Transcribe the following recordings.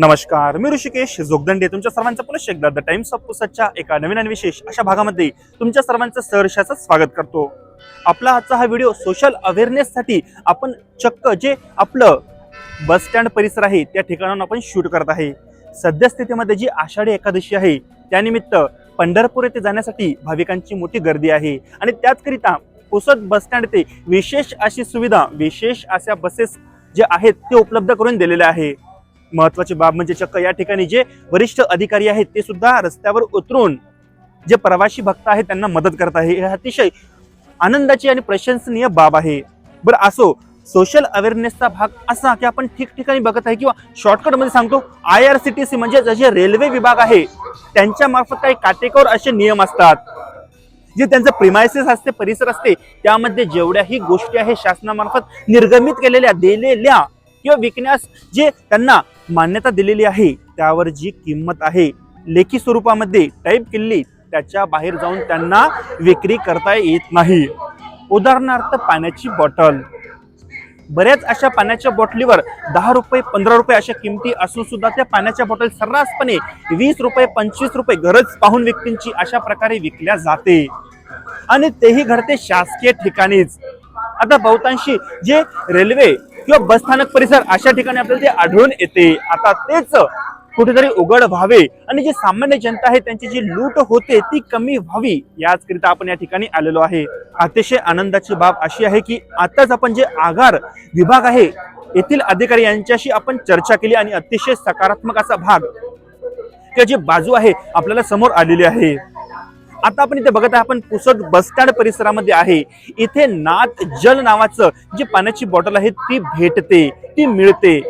नमस्कार मी ऋषिकेश जोगदंडे. तुमच्या सर्वांचं पुनश्च एकदा द टाइम्स ऑफ पुसतच्या एका नवीन आणि विशेष अशा भागामध्ये तुमच्या सर्वांचं सहर्षाचं स्वागत करतो. आपला आजचा हा व्हिडिओ सोशल अवेअरनेससाठी आपण चक्क जे आपलं बस स्टँड परिसर आहे त्या ठिकाणाहून आपण शूट करत आहे. सद्यस्थितीमध्ये जी आषाढी एकादशी आहे त्यानिमित्त पंढरपूर येथे जाण्यासाठी भाविकांची मोठी गर्दी आहे. आणि त्याचकरिता पुसद बस स्टँड विशेष अशी सुविधा विशेष अशा बसेस जे आहेत ते उपलब्ध करून दिलेल्या आहे. महत्वाची बाब म्हणजे चक्क या ठिकाणी जे वरिष्ठ अधिकारी आहेत ते सुद्धा रस्त्यावर उतरून जे प्रवासी भक्त आहेत त्यांना मदत करत आहे. हे अतिशय आनंदाची आणि प्रशंसनीय बाब आहे. बरं असो सोशल अवेअरनेसचा भाग असा की आपण ठिकठिकाणी बघत आहे किंवा शॉर्टकटमध्ये सांगतो I R C T C म्हणजे जे रेल्वे विभाग आहे त्यांच्या मार्फत काही काटेकोर असे नियम असतात. जे त्यांचं प्रिमायसेस असते परिसर असते त्यामध्ये जेवढ्याही गोष्टी आहे शासनामार्फत निर्गमित केलेल्या दिलेल्या किंवा विकण्यास जे त्यांना मान्यता दिलेली आहे त्यावर जी किंमत आहे लेखी स्वरूपामध्ये टाईप केली त्याच्या बाहेर जाऊन त्यांना विक्री करता येत नाही. उदाहरणार्थ पाण्याची बॉटल बऱ्याच अशा पाण्याच्या बॉटलीवर दहा रुपये पंधरा रुपये अशा किमती असून सुद्धा त्या पाण्याच्या बॉटल सर्रासपणे वीस रुपये पंचवीस रुपये गरज पाहून व्यक्तींची अशा प्रकारे विकल्या जाते. आणि तेही घडते शासकीय ठिकाणीच. आता बहुतांशी जे रेल्वे किंवा बस स्थानक परिसर अशा ठिकाणी आपल्याला ते आढळून येते. आता तेच कुठेतरी उघड व्हावे आणि जी सामान्य जनता आहे त्यांची जी लूट होते ती कमी व्हावी याचकरिता आपण या ठिकाणी आलेलो आहे. अतिशय आनंदाची बाब अशी आहे की आताच आपण जे आगार विभाग आहे येथील अधिकारी यांच्याशी आपण चर्चा केली आणि अतिशय सकारात्मक असा भाग किंवा जी बाजू आहे आपल्याला समोर आलेली आहे. आता आपण इथे बघत आहे आपण पुसद बस स्टँड परिसरामध्ये आहे. इथे नाथ जल नावाचं जी पाण्याची बॉटल आहे ती भेटते ती मिळते.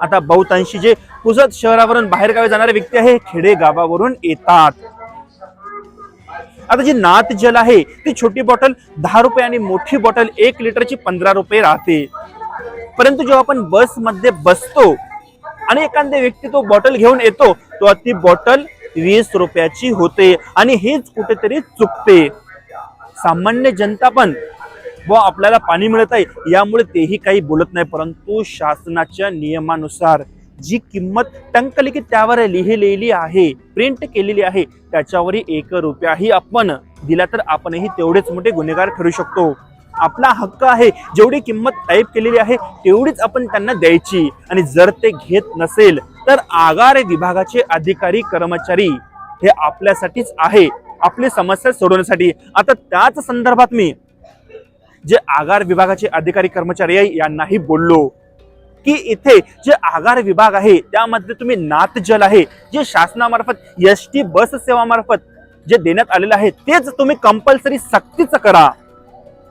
आता बहुतांशी जे पुसद शहरावरून बाहेरगावी जाणारे व्यक्ती आहे खेडे गावावरून येतात. आता जी नाथ जल आहे ती छोटी बॉटल दहा रुपये आणि मोठी बॉटल एक लिटरची पंधरा रुपये राहते. परंतु जेव्हा आपण बसमध्ये बसतो आणि एखाद्या व्यक्ती तो बॉटल घेऊन येतो तेव्हा ती बॉटल वीस रुपयाची होते. आणि हेच कुठेतरी चुकते. सामान्य जनता पण व आपल्याला पाणी मिळत आहे यामुळे तेही काही बोलत नाही. परंतु शासनाच्या नियमानुसार जी किंमत टंकलिखित त्यावर लिहिलेली आहे प्रिंट केलेली आहे त्याच्यावरही एक रुपयाही आपण दिला तर आपणही तेवढेच मोठे गुन्हेगार ठरू शकतो. आपला हक्क आहे. जेवढी किंमत टाईप केलेली आहे तेवढीच आपण त्यांना द्यायची. आणि जर ते घेत नसेल तर आगार विभागाचे अधिकारी कर्मचारी हे आपल्यासाठीच आहे. आपली समस्या सोडवण्यासाठी. आता त्याच संदर्भात मी जे आगार विभागाचे अधिकारी कर्मचारी आहे यांनाही बोललो की इथे जे आगार विभाग आहे त्यामध्ये तुम्ही नातजल आहे. जे शासनामार्फत एस टी बस सेवामार्फत जे देण्यात आलेलं आहे तेच तुम्ही कंपल्सरी सक्तीचं करा.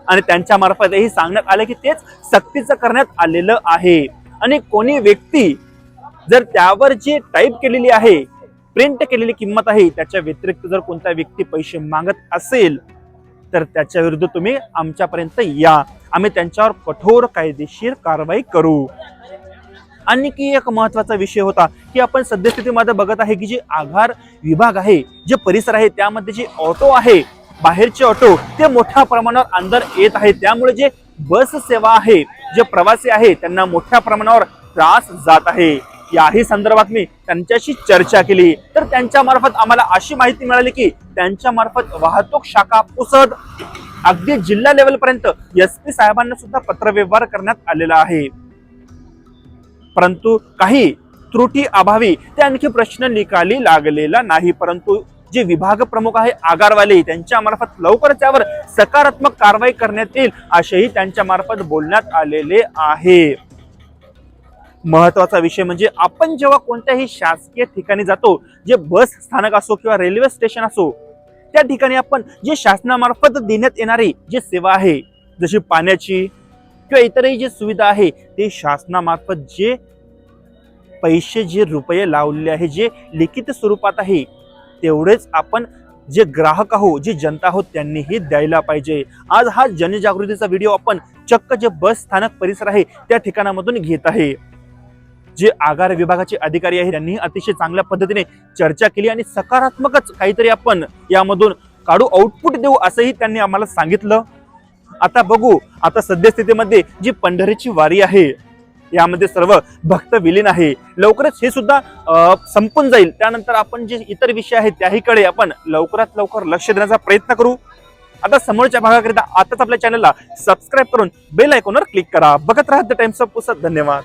आणि त्यांच्या मार्फत हे सांगण्यात आलं की तेच सक्तीचं करण्यात आलेलं आहे. आणि कोणी व्यक्ती जर त्यावर जी टाईप केलेली आहे प्रिंट केलेली किंमत आहे त्याच्या व्यतिरिक्त जर कोणता व्यक्ती पैसे मागत असेल तर त्याच्या विरुद्ध तुम्ही आमच्यापर्यंत या. आम्ही त्यांच्यावर कठोर कायदेशीर कारवाई करू. आणखी एक महत्त्वाचा विषय होता की आपण सद्यस्थितीमध्ये बघत आहे की जे आघार विभाग आहे जे परिसर आहे त्यामध्ये जे ऑटो आहे बाहेरचे ऑटो ते मोठ्या प्रमाणावर अंदर येत आहे त्यामुळे जे बस सेवा आहे जे प्रवासी आहे त्यांना मोठ्या प्रमाणावर त्रास जात आहे. याही संदर्भात मी त्यांच्याशी चर्चा केली. तर त्यांच्या मार्फत आम्हाला अशी माहिती मिळाली की त्यांच्या मार्फत वाहतूक शाखा पुसद अगदी जिल्हा लेवल पर्यंत एस पी साहेबांना सुद्धा पत्रव्यवहार करण्यात आलेला आहे. परंतु काही त्रुटी अभावी ते आणखी प्रश्न निकाली लागलेला नाही. परंतु जे विभाग प्रमुख आहे आगारवाले त्यांच्या मार्फत लवकरच त्यावर सकारात्मक कारवाई करण्यात येईल असेही त्यांच्या मार्फत बोलण्यात आलेले आहे. महत्त्वाचा विषय म्हणजे आपण जेव्हा कोणत्याही शासकीय ठिकाणी जातो जे बस स्थानक असो किंवा रेल्वे स्टेशन असो त्या ठिकाणी आपण जे शासनामार्फत देण्यात येणारी जे सेवा आहे जशी पाण्याची किंवा इतरही जी सुविधा आहे ते शासनामार्फत जे पैसे जे रुपये लावलेले आहे जे लिखित स्वरूपात आहे तेवढेच आपण जे ग्राहक आहो जी जनता आहोत त्यांनीही द्यायला पाहिजे. आज हा जनजागृतीचा व्हिडिओ आपण चक्क जे बस स्थानक परिसर आहे त्या ठिकाणामधून घेत आहे. जे आगार विभागाचे अधिकारी आहे त्यांनी अतिशय चांगल्या पद्धतीने चर्चा केली आणि सकारात्मकच काहीतरी आपण यामधून काढू आउटपुट देऊ असंही त्यांनी आम्हाला सांगितलं. आता बघू आता सद्यस्थितीमध्ये जी पंढरीची वारी आहे यामध्ये सर्व भक्त विलीन आहे. लवकरच हे सुद्धा संपून जाईल. त्यानंतर आपण जे इतर विषय आहेत त्याहीकडे आपण लवकरात लवकर लक्ष देण्याचा प्रयत्न करू. आता समोरच्या भागाकरिता आताच आपल्या चॅनलला सबस्क्राईब करून बेल आयकॉनवर क्लिक करा. बघत राहा द टाइम्स ऑफ पुसत धन्यवाद.